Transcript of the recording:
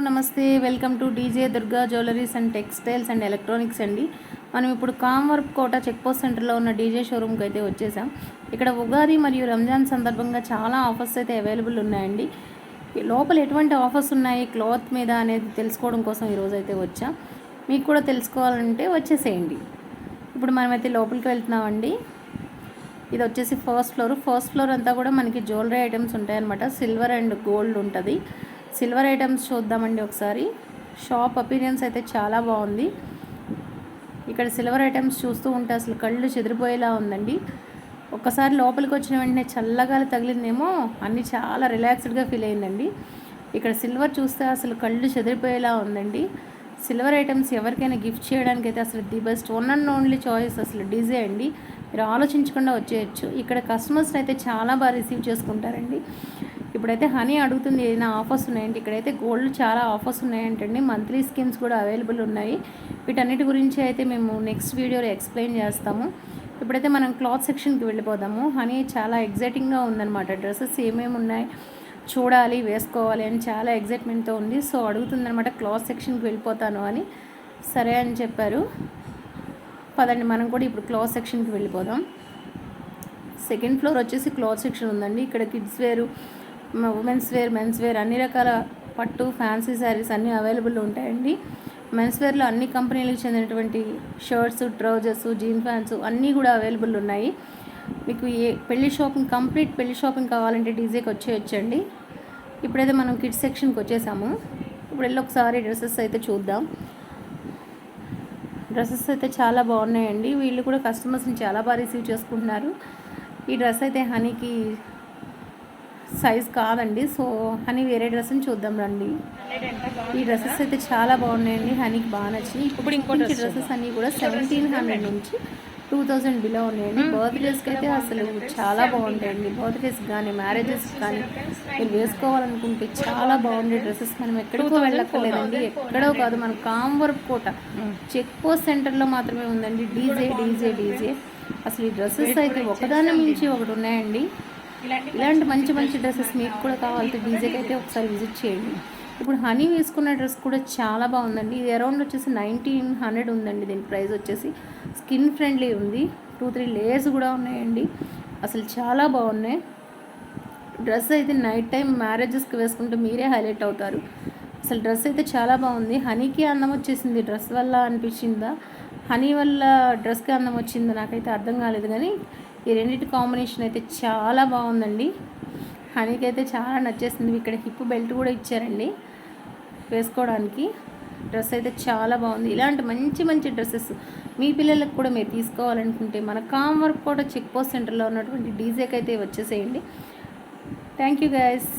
నమస్తే. Welcome to DJ Durga jewelleries and textiles and electronics అండి. మనం ఇప్పుడు కామవర్క్ కోట చెక్పోస్ట్ సెంటర్లో ఉన్న డీజే షోరూమ్కి అయితే వచ్చేసాం. ఇక్కడ ఉగాది మరియు రంజాన్ సందర్భంగా చాలా ఆఫర్స్ అయితే అవైలబుల్ ఉన్నాయండి. లోపల ఎటువంటి ఆఫర్స్ ఉన్నాయి? క్లాత్ మీద అనేది తెలుసుకోవడం కోసం ఈరోజు అయితే వచ్చాం. మీకు కూడా తెలుసుకోవాలంటే వచ్చేసేయండి. ఇప్పుడు మనమైతే లోపలికి వెళ్తున్నామండి. ఇది వచ్చేసి ఫస్ట్ ఫ్లోర్. ఫస్ట్ ఫ్లోర్ అంతా కూడా మనకి జ్యువెలరీ ఐటమ్స్ ఉంటాయన్నమాట. సిల్వర్ అండ్ గోల్డ్ ఉంటుంది. సిల్వర్ ఐటమ్స్ చూద్దామండి ఒకసారి. షాప్ అపీరియన్స్ అయితే చాలా బాగుంది. ఇక్కడ సిల్వర్ ఐటమ్స్ చూస్తూ ఉంటే అసలు కళ్ళు చెదిరిపోయేలా ఉందండి. ఒక్కసారి లోపలికి వచ్చిన వెంటనే చల్లగాలి తగిలిందేమో అన్నీ చాలా రిలాక్స్డ్గా ఫీల్ అయిందండి. ఇక్కడ సిల్వర్ చూస్తే అసలు కళ్ళు చెదిరిపోయేలా ఉందండి. సిల్వర్ ఐటమ్స్ ఎవరికైనా గిఫ్ట్ చేయడానికి అయితే అసలు the best one and only choice అసలు డీజే అండి. మీరు ఆలోచించకుండా వచ్చేయచ్చు. ఇక్కడ కస్టమర్స్ని అయితే చాలా బాగా రిసీవ్ చేసుకుంటారండి. ఇప్పుడైతే హనీ అడుగుతుంది ఏదైనా ఆఫర్స్ ఉన్నాయంటే. ఇక్కడైతే గోల్డ్ చాలా ఆఫర్స్ ఉన్నాయంటండి. మంత్లీ స్కీమ్స్ కూడా అవైలబుల్ ఉన్నాయి. వీటన్నిటి గురించి అయితే మేము నెక్స్ట్ వీడియోలో ఎక్స్ప్లెయిన్ చేస్తాము. ఇప్పుడైతే మనం క్లాత్ సెక్షన్కి వెళ్ళిపోదాము. హనీ చాలా ఎగ్జైటింగ్గా ఉందన్నమాట. డ్రెస్సెస్ ఏమేమి ఉన్నాయి చూడాలి వేసుకోవాలి అని చాలా ఎగ్జైట్మెంట్తో ఉంది. సో అడుగుతుందనమాట క్లాత్ సెక్షన్కి వెళ్ళిపోతాను అని. సరే అని చెప్పారు. పదండి మనం కూడా ఇప్పుడు క్లాత్ సెక్షన్కి వెళ్ళిపోదాం. సెకండ్ ఫ్లోర్ వచ్చేసి క్లాత్ సెక్షన్ ఉందండి. ఇక్కడ కిడ్స్ వేరు ఉమెన్స్ వేర్ మెన్స్ వేర్ అన్ని రకాల పట్టు ఫ్యాన్సీ శారీస్ అన్నీ అవైలబుల్ ఉంటాయండి. మెన్స్ వేర్లో అన్ని కంపెనీలకు చెందినటువంటి షర్ట్స్ ట్రౌజర్స్ జీన్ ప్యాంట్స్ అన్నీ కూడా అవైలబుల్ ఉన్నాయి. మీకు ఏ పెళ్ళి షాపింగ్ కంప్లీట్ పెళ్ళి షాపింగ్ కావాలంటే డీజేకి వచ్చేయచ్చండి. ఇప్పుడైతే మనం కిడ్స్ సెక్షన్కి వచ్చేసాము. ఇప్పుడు వెళ్ళి ఒకసారి డ్రెస్సెస్ అయితే చూద్దాం. డ్రెస్సెస్ అయితే చాలా బాగున్నాయండి. వీళ్ళు కూడా కస్టమర్స్ని చాలా బాగా రిసీవ్ చేసుకుంటున్నారు. ఈ డ్రెస్ అయితే హనీకి సైజ్ కాదండి. సో హనీ వేరే డ్రెస్ని చూద్దాం రండి. ఈ డ్రెస్సెస్ అయితే చాలా బాగున్నాయండి. హనీకి బాగా నచ్చింది ఇప్పుడు ఇంకోటి డ్రెస్సెస్ అన్నీ కూడా సెవెంటీన్ హండ్రెడ్ నుంచి టూ థౌజండ్ బిలో ఉన్నాయండి. బర్త్డేస్కి అయితే అసలు చాలా బాగుంటాయండి. బర్త్డేస్ కానీ మ్యారేజెస్ కానీ మీరు వేసుకోవాలనుకుంటే చాలా బాగుండే డ్రెస్సెస్. మనం ఎక్కడికో వెళ్ళక్కర్లేదండి. ఎక్కడో కాదు మన కాంవర్క్ కోట. చెక్ పోస్ట్ సెంటర్లో మాత్రమే ఉందండి. DJ DJ DJ. అసలు ఈ డ్రెస్సెస్ అయితే ఒకదాని మించి ఒకటి ఉన్నాయండి. ఇలాంటి మంచి మంచి డ్రెస్సెస్ మీకు కూడా కావాలంటే డీజేకి అయితే ఒకసారి విజిట్ చేయండి. ఇప్పుడు హనీ వేసుకున్న డ్రెస్ కూడా చాలా బాగుందండి. ఇది అరౌండ్ వచ్చేసి నైన్టీన్ హండ్రెడ్ ఉందండి దీని ప్రైస్ వచ్చేసి. స్కిన్ ఫ్రెండ్లీ ఉంది. టూ త్రీ లేయర్స్ కూడా ఉన్నాయండి. అసలు చాలా బాగున్నాయి. డ్రెస్ అయితే నైట్ టైం మ్యారేజెస్కి వేసుకుంటే మీరే హైలైట్ అవుతారు. అసలు డ్రెస్ అయితే చాలా బాగుంది. హనీకి అందం వచ్చేసింది. డ్రెస్ వల్ల అనిపించిందా? హనీ వల్ల డ్రెస్కి అందం వచ్చిందా? నాకైతే అర్థం కాలేదు. కానీ ఈ రెండింటి కాంబినేషన్ అయితే చాలా బాగుందండి. హనీకి అయితే చాలా నచ్చేసింది. ఇక్కడ హిప్ బెల్ట్ కూడా ఇచ్చారండి వేసుకోవడానికి. డ్రెస్ అయితే చాలా బాగుంది. ఇలాంటి మంచి మంచి డ్రెస్సెస్ మీ పిల్లలకు కూడా మీరు తీసుకోవాలనుకుంటే మన కామ్ వర్క్ కూడా చెక్ పోస్ట్ సెంటర్లో ఉన్నటువంటి డీజేకి అయితే వచ్చేసేయండి. Thank you guys